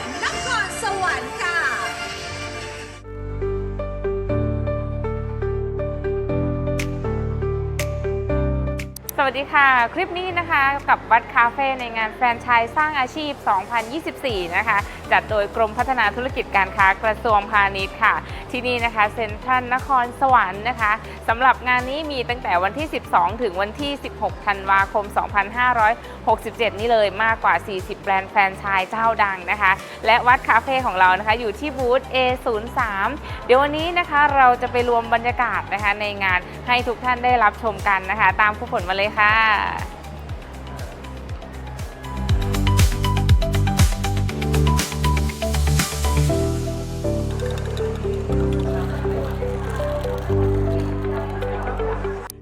ดนครสวรรค์ค่ะ สวัสดีค่ะ คลิปนี้นะคะกับวัดคาเฟ่ในงานแฟรนไชส์สร้างอาชีพ 2024 นะคะ จัดโดยกรมพัฒนาธุรกิจการค้ากระทรวงพาณิชย์ค่ะ ที่นี่นะคะเซ็นทรัลนครสวรรค์นะคะสำหรับงานนี้มีตั้งแต่วันที่ 12 ถึงวันที่ 16 ธันวาคม 2567 นี่เลยมากกว่า 40 แบรนด์แฟรนไชส์เจ้าดังนะคะ และวัดคาเฟ่ของเรานะคะ อยู่ที่บูธ A03 เดี๋ยววันนี้นะคะเราจะไปรวมบรรยากาศนะคะในงานให้ทุกท่านได้รับชมกันนะคะ ตามผู้ผลมาเลยค่ะ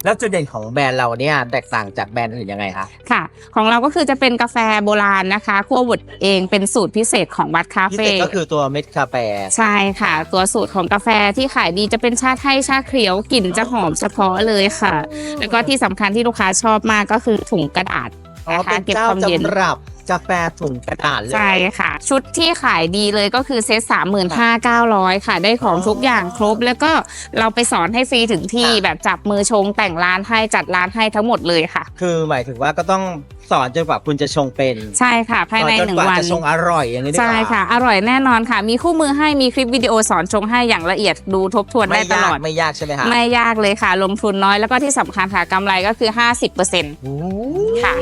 แล้วจุดเด่นของแบรนด์เราเนี่ยแตกต่างจากแบรนด์อื่นยังไงคะค่ะ ของเราก็คือจะเป็นกาแฟโบราณนะคะคั่วบดเองเป็นสูตรพิเศษของวัดคาพิเฟ่เศษก็คือตัวเม็ดกาแฟ ใช่ค่ะ ตัวสูตรของกาแฟที่ขายดีจะเป็นชาไทยชาเขียวกลิ่นจะหอมเฉพาะเลยค่ะ แล้วก็ที่สำคัญที่ลูกค้าชอบมากก็คือถุงกระดาษอ๋อนะคะเป็นเก็บเจ้าความเย็นสำหรับ กาแฟถุงกระดาษเลย ใช่ค่ะ ชุดที่ขายดีเลยก็คือเซตสามหมื่นห้าเก้าร้อยค่ะ ได้ของทุกอย่างครบ แล้วก็เราไปสอนให้ฟรีถึงที่แบบจับมือชงแต่งร้านให้จัดร้านให้ทั้งหมดเลยค่ะ คือหมายถึงว่าก็ต้องสอนจนกว่าคุณจะชงเป็นใช่ค่ะ ภายในสอจหนึ่งกาวัน จะชงอร่อยอย่างนี้ดีกว่า ใช่ค่ะ อร่อยแน่นอนค่ะ มีคู่มือให้มีคลิปวิดีโอสอนชงให้อย่างละเอียดดูทบทวนได้ไม่ตยาลกอด ไม่ยากใช่ไหมคะไม่ยากเลยค่ะ ลงทุนน้อยแล้วก็ที่สำคัญค่ะกำไรก็คือ 50%โอ้ ค่ะ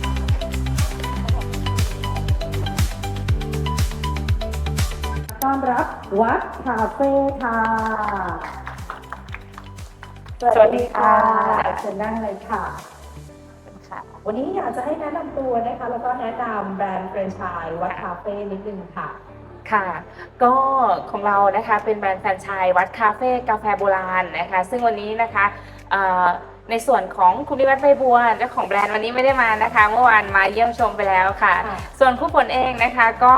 อนรับวัดคาเฟ่ค่ะ สวัสดีค่ะเชิญนั่งเลยค่ะ วันนี้อยากจะให้แนะนำตัวนะคะ แล้วก็แนะนำแบรนด์แฟรนไชส์วัดคาเฟ่นิดนึงค่ะค่ะก็ของเรานะคะเป็นแบรนด์แฟรนไชส์วัดคาเฟ่กาแฟโบราณนะคะ ซึ่งวันนี้นะคะเอ่อ ในส่วนของคุณวิวัฒน์ใบบัวเจ้าของแบรนด์วันนี้ไม่ได้มานะคะ เมื่อวานมาเยี่ยมชมไปแล้วค่ะค่ะส่วนผู้ผลเองนะคะก็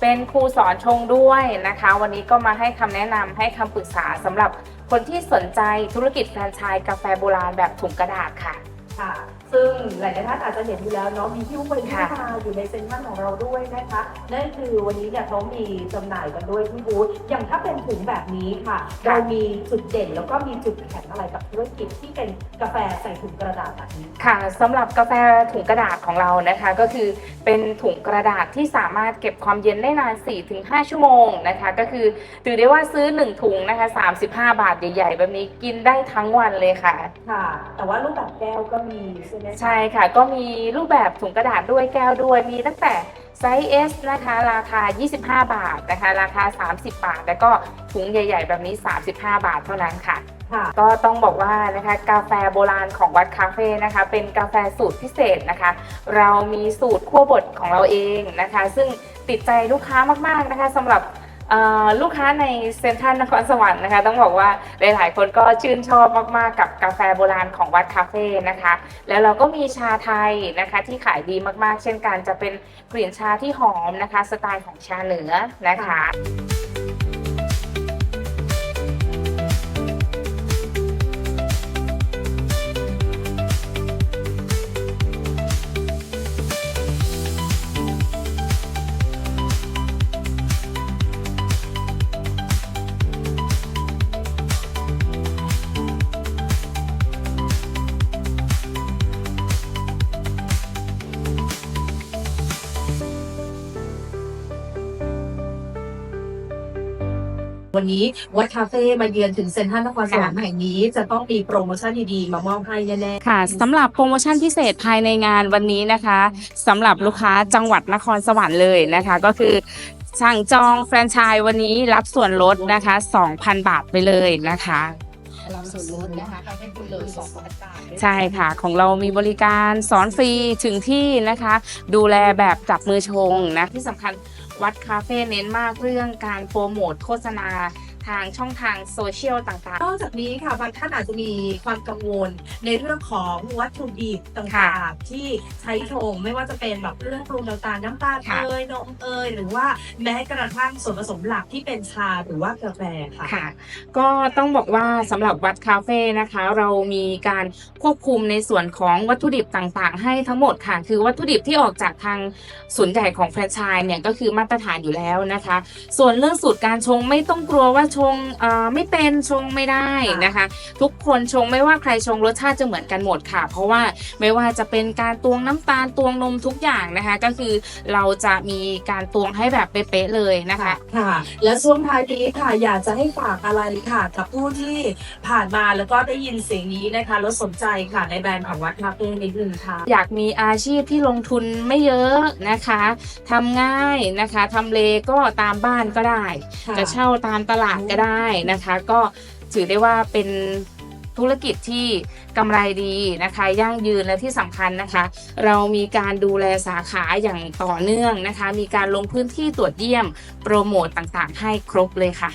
เป็นครูสอนชงด้วยนะคะ วันนี้ก็มาให้คำแนะนำให้คำปรึกษาสำหรับคนที่สนใจธุรกิจแฟรนไชส์กาแฟโบราณแบบถุงกระดาษค่ะค่ะ ซึ่งหลายๆท่านอาจจะเห็นอยู่แล้วเนาะมีฮิ้วไปที่ค่ะมาอยู่ในเซ็นทรัลของเราด้วยนะคะนั่นคือวันนี้เนี่ยเขามีจำหน่ายกันด้วยที่บูธอย่างถ้าเป็นถุงแบบนี้ค่ะเรามีจุดเด่นแล้วก็มีจุดแข็งอะไรกับธุรกิจที่เป็นกาแฟใส่ถุงกระดาษแบบนี้ค่ะสำหรับกาแฟถุงกระดาษของเรานะคะ ก็คือเป็นถุงกระดาษที่สามารถเก็บความเย็นได้นาน 4-5 ชั่วโมงนะคะ ก็คือถือได้ว่าซื้อ 1 ถุงนะคะ 35 บาทใหญ่ ๆ แบบนี้กินได้ทั้งวันเลยค่ะ ค่ะ แต่ว่ารูปแบบแก้วก็มีใช่ไหมคะใช่ค่ะ ก็มีรูปแบบถุงกระดาษด้วยแก้วด้วยมีตั้งแต่ไซส์ S นะคะ ราคา 25 บาทนะคะ ราคา 30 บาท แล้วก็ถุงใหญ่ ๆ แบบนี้ 35 บาทเท่านั้นค่ะค่ะ ก็ต้องบอกว่านะคะกาแฟโบราณของวัดคาเฟ่นะคะ เป็นกาแฟสูตรพิเศษนะคะ เรามีสูตรคั่วบดของเราเองนะคะ ซึ่งติดใจลูกค้ามากๆนะคะสำหรับเอ่อ ลูกค้าในเซ็นทรัลนครสวรรค์นะคะ ต้องบอกว่าหลาย ๆ คนก็ชื่นชอบมาก ๆ กับกาแฟโบราณของวัดคาเฟ่นะคะ แล้วเราก็มีชาไทยนะคะที่ขายดีมาก ๆ เช่นกันจะเป็นกลิ่นชาที่หอมนะคะ สไตล์ของชาเหนือนะคะ วันนี้วัดคาเฟ่มาเยือนถึงเซ็นทรัลนครสวรรค์แห่งนี้จะต้องมีโปรโมชั่นดีๆมามอบให้แน่ค่ะสำหรับโปรโมชั่นพิเศษภายในงานวันนี้นะคะสำหรับลูกค้าจังหวัดนครสวรรค์เลยนะคะ ก็คือสั่งจองแฟรนไชส์วันนี้รับส่วนลดนะคะ 2,000 บาทไปเลยนะคะ รับส่วนลดนะคะให้คุณเลย2,000บาทใช่ค่ะ ของเรามีบริการสอนฟรีถึงที่นะคะ ดูแลแบบจับมือชงนะที่สำคัญวัดคาเฟ่เน้นมากเรื่องการโปรโมทโฆษณา ทางช่องทางโซเชียลต่างนอกจากนี้ค่ะบางท่านอาจจะมีความกังวลในเรื่องของวัตถุดิบต่ค่ะางๆ ที่ใช้ชงไม่ว่าจะเป็นแบบเครื่องปรุงต่างๆน้ำตาลค่ะเอยนมเอยหรือว่าแม้กระทั่งส่วนผสมหลักที่เป็นชาหรือว่ากาแฟค่ะๆค่ะก็ต้องบอกว่าสำหรับวัดคาเฟ่นะคะ เรามีการควบคุมในส่วนของวัตถุดิบต่างๆ ให้ทั้งหมดค่ะ คือวัตถุดิบที่ออกจากทางศูนย์ใหญ่ของแฟรนไชส์เนี่ยก็คือมาตรฐานอยู่แล้วนะคะ ส่วนเรื่องสูตรการชงไม่ต้องกลัวว่าชงเอ่อไม่เป็นชงไม่ได้นะคะ ทุกคนชงไม่ว่าใครชงรสชาติจะเหมือนกันหมดค่ะ เพราะว่าไม่ว่าจะเป็นการตวงน้ำตาลตวงนมทุกอย่างนะคะ ก็คือเราจะมีการตวงให้แบบเป๊ะๆเลยนะคะค่ะ และช่วงท้ายนี้ค่ะอยากจะให้ฝากอะไรค่ะ กับผู้ที่ผ่านมาแล้วก็ได้ยินเสียงนี้นะคะแล้วสนใจค่ะในแบรนด์ของวัดคาเฟ่นิดนึงค่ะ อยากมีอาชีพที่ลงทุนไม่เยอะนะคะทำง่ายนะคะทำเลก็ตามบ้านก็ได้ค่ะจะเช่าตามตลาดก็ได้นะคะ ก็ถือได้ว่าเป็นธุรกิจที่กำไรดีนะคะ ยั่งยืนและที่สำคัญนะคะ เรามีการดูแลสาขาอย่างต่อเนื่องนะคะ มีการลงพื้นที่ตรวจเยี่ยมโปรโมตต่างๆ ให้ครบเลยค่ะ